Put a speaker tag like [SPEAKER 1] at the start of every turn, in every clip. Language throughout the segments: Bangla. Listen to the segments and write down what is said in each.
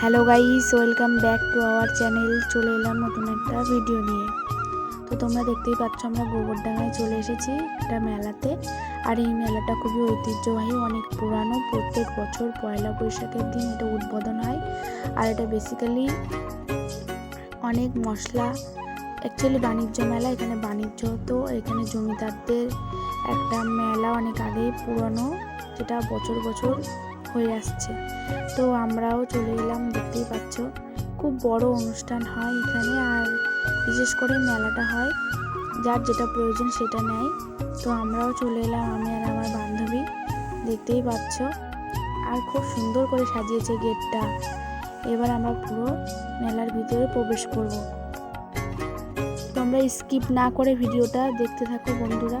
[SPEAKER 1] Hello guys, welcome back to our channel. চলে এলাম নতুন একটা ভিডিও নিয়ে। তো তোমরা দেখতেই পাচ্ছ, আমরা গোবরডাঙ্গায় চলে এসেছি একটা মেলাতে। আর এই মেলাটা খুবই ঐতিহ্যবাহী, অনেক পুরানো। প্রত্যেক বছর পয়লা বৈশাখের দিন এটা উদ্বোধন হয়। আর এটা বেসিক্যালি অনেক মশলা অ্যাকচুয়ালি বাণিজ্য মেলা, এখানে বাণিজ্য হতো এখানে জমিদারদের একটা মেলা অনেক আগেই পুরনো, যেটা বছর বছর হয়ে আসছে। তো আমরাও চলে এলাম, দেখতেই পাচ্ছ। খুব বড় অনুষ্ঠান হয় এখানে, আর বিশেষ করে মেলাটা হয়। যার যেটা প্রয়োজন সেটা নেয়। তো আমরাও চলে এলাম, আমি আর আমার বান্ধবী। দেখতেই পাচ্ছ। আর খুব সুন্দর করে সাজিয়েছে গেটটা। এবার আমরা পুরো মেলার ভিতরে প্রবেশ করব। তোমরা স্কিপ না করে ভিডিওটা দেখতে থাকো বন্ধুরা।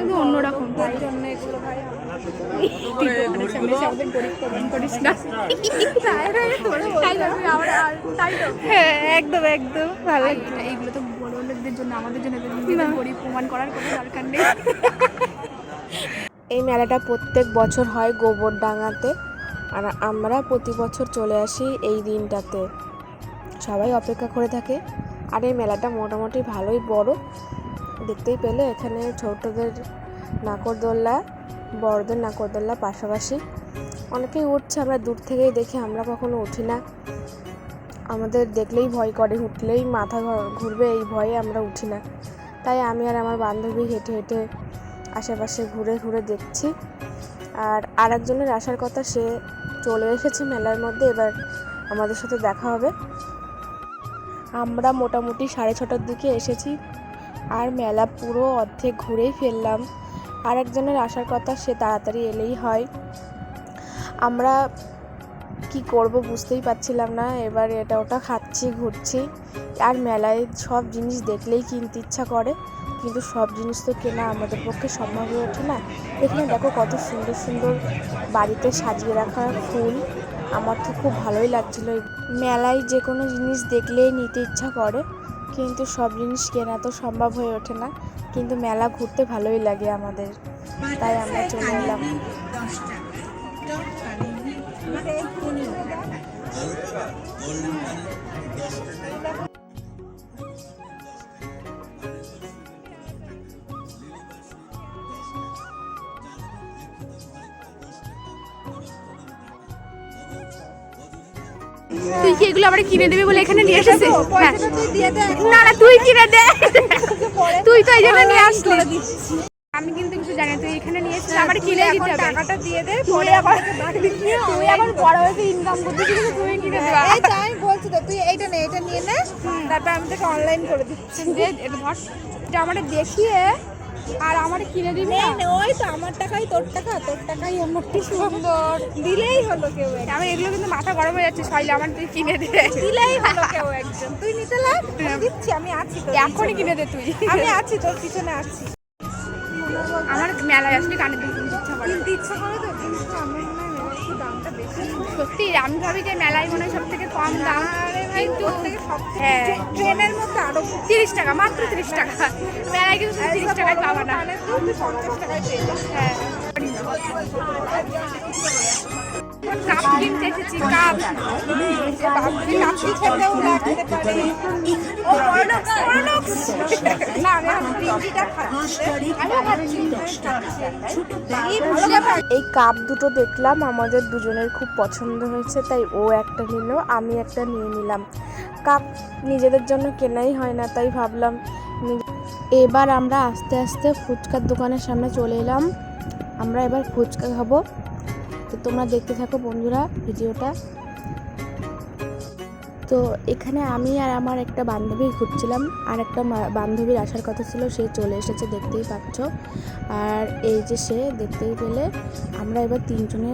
[SPEAKER 2] কিন্তু অন্যরকম তাই জন্য এগুলো ভাই হ্যাঁ একদম একদম ভালো।
[SPEAKER 3] এইগুলো তো বড় লোকদের জন্য আমাদের জন্য গরিব প্রমাণ করার কোনো দরকার নেই।
[SPEAKER 1] এই মেলাটা প্রত্যেক বছর হয় গোবরডাঙ্গাতে আর আমরা প্রতি বছর চলে আসি এই দিনটাতে। সবাই অপেক্ষা করে থাকে। আর এই মেলাটা মোটামুটি ভালোই বড়। দেখতেই পেলে এখানে ছোটদের নাকরদোল্লা, বড়দের নাকরদোল্লা পাশাপাশি। অনেকেই উঠছে, আমরা দূর থেকেই দেখি, আমরা কখনো উঠি না। আমাদের দেখলেই ভয় করে, উঠলেই মাথা ঘুরবে, এই ভয়ে আমরা উঠি না। তাই আমি আর আমার বান্ধবী হেঁটে হেঁটে আশেপাশে ঘুরে ঘুরে দেখছি। আর আরেকজনের আসার কথা সে চলে এসেছে মেলার মধ্যে, এবার আমাদের সাথে দেখা হবে। আমরা মোটামুটি সাড়ে ছটার দিকে এসেছি। আর মেলা পুরো অর্ধেক ঘুরেই ফেললাম। আর একজনের আসার কথা সে তাড়াতাড়ি এলেই হয়। আমরা কি করব বুঝতেই পারছিলাম না, এবার এটা ওটা খাচ্ছি, ঘুরছি। আর মেলায় সব জিনিস দেখলেই কিনতে ইচ্ছা করে, কিন্তু সব জিনিস তো কেনা আমাদের পক্ষে সম্ভব হয়ে ওঠে না। এখানে দেখো কত সুন্দর সুন্দর বাড়িতে সাজিয়ে রাখা ফুল, আমার তো খুব ভালোই লাগছিল। মেলায় যে কোনো জিনিস দেখলেই নিতে ইচ্ছা করে। কিন্তু সব জিনিস কেনা তো সম্ভব হয়ে ওঠে না কিন্তু মেলা ঘুরতে ভালোই লাগে আমাদের তাই আমরা চলে এলাম
[SPEAKER 3] তুই কি এগুলো আবার কিনে দেবে বলে এখানে নিয়ে এসেছে হ্যাঁ।
[SPEAKER 2] দে
[SPEAKER 3] না না তুই কিনে দে। তুই তো এই জন্য নিয়ে আসলি। আমি কিন্তু কিছু জানি তুই এখানে নিয়ে এসেছিস আমার কিনে
[SPEAKER 2] তুই
[SPEAKER 3] দিতে হবে।
[SPEAKER 2] টাকাটা দিয়ে দে পরে
[SPEAKER 3] আবার
[SPEAKER 2] আমাকে
[SPEAKER 3] তুই আবার বড় হয়েছে ইনকাম করতে কিন্তু তুই কিনে
[SPEAKER 2] হ্যাঁ,
[SPEAKER 3] দেবা।
[SPEAKER 2] এই তো আমি বলছি তো তুই এইটা নে এটা নিয়ে নে। তারপর আমি তোকে অনলাইন করে দিচ্ছি।
[SPEAKER 3] যে এটা ধর। জামাটা দেখিয়ে আর আমার কিনে দিবি
[SPEAKER 2] ওই তো আমার টাকাই তোর টাকা তোর টাকাই আমার কি সুন্দর। দিলেই হলো কেউ।
[SPEAKER 3] আমার এগুলো কিন্তু মাথা গরম হয়ে যাচ্ছে ছয়লে আমার তুই কিনে দে।
[SPEAKER 2] দিলেই হলো কেউ একজন। তুই নিতে লাগ দিচ্ছি আমি আছি তোর
[SPEAKER 3] এখনই কিনে দে তুই।
[SPEAKER 2] আমি আছি তোর পিছনে আছি।
[SPEAKER 3] আমার মেলায় আসলে কানে দুল কিনতে ইচ্ছা করে।
[SPEAKER 2] কিনতে ইচ্ছা করে তো কিন্তু আমার মনে হয় দামটা বেশি।
[SPEAKER 3] সত্যি আমি ভাবি যে মেলায় মনে হয় সব থেকে কম দাম। কিন্তু হ্যাঁ
[SPEAKER 2] ট্রেনের মধ্যে আরও
[SPEAKER 3] তিরিশ টাকা, মাত্র তিরিশ টাকা। কিন্তু তিরিশ টাকায় পাবা না। হ্যাঁ।
[SPEAKER 2] এই
[SPEAKER 1] কাপ দুটো দেখলাম, আমাদের দুজনের খুব পছন্দ হয়েছে, তাই ও একটা নিল, আমি একটা নিয়ে নিলাম। কাপ নিজেদের জন্য কেনাই হয় না, তাই ভাবলাম এবার আমরা আস্তে আস্তে ফুচকার দোকানের সামনে চলে এলাম। আমরা এবার ফুচকা খাব। তো তোমরা দেখতে থাকো বন্ধুরা ভিডিওটা। তো এখানে আমি আর আমার একটা বান্ধবী ঘুরছিলাম, আর একটা বান্ধবীর আসার কথা ছিল, সে চলে এসেছে, দেখতেই পাচ্ছ। আর এই যে সে, দেখতেই পেলে, আমরা এবার তিনজনে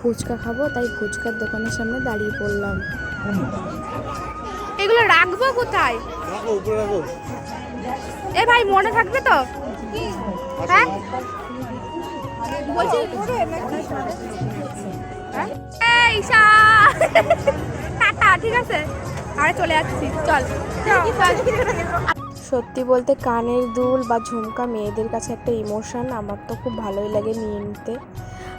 [SPEAKER 1] ফুচকা খাব, তাই ফুচকার দোকানের সামনে দাঁড়িয়ে পড়লাম।
[SPEAKER 3] এগুলো রাখব কোথায়? এ ভাই মনে থাকবে তো? হ্যাঁ?
[SPEAKER 2] বলছি
[SPEAKER 3] এই ঈশা টাটা ঠিক আছে। আরে চলে যাচ্ছি। চল।
[SPEAKER 1] সত্যি বলতে কানের দুল বা ঝুমকা মেয়েদের কাছে একটা ইমোশন আমার তো খুব ভালোই লাগে নিয়ে নিতে।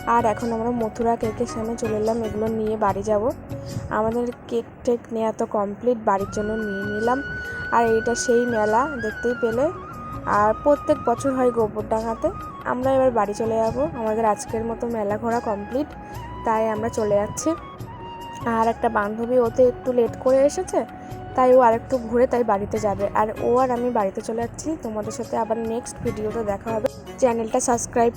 [SPEAKER 1] আর এখন আমরা মথুরা কেকের সামনে চলে এলাম, এগুলো নিয়ে বাড়ি যাব। আমাদের কেক টেক নেওয়া তো কমপ্লিট বাড়ির জন্য নিয়ে নিলাম। আর এটা সেই মেলা, দেখতেই পেলে। আর প্রত্যেক বছর হয় গোবরডাঙ্গাতে আমরা এবার বাড়ি চলে যাব। আমাদের আজকের মতো মেলা ঘোরা কমপ্লিট তাই আমরা চলে যাচ্ছি। আর একটা বান্ধবী ওতে একটু লেট করে এসেছে, তাই ও আরেকটু ঘুরে তাই বাড়িতে যাবে। আর ও আর আমি বাড়িতে চলে যাচ্ছি। তোমাদের সাথে আবার নেক্সট ভিডিওতে দেখা হবে। চ্যানেলটা সাবস্ক্রাইব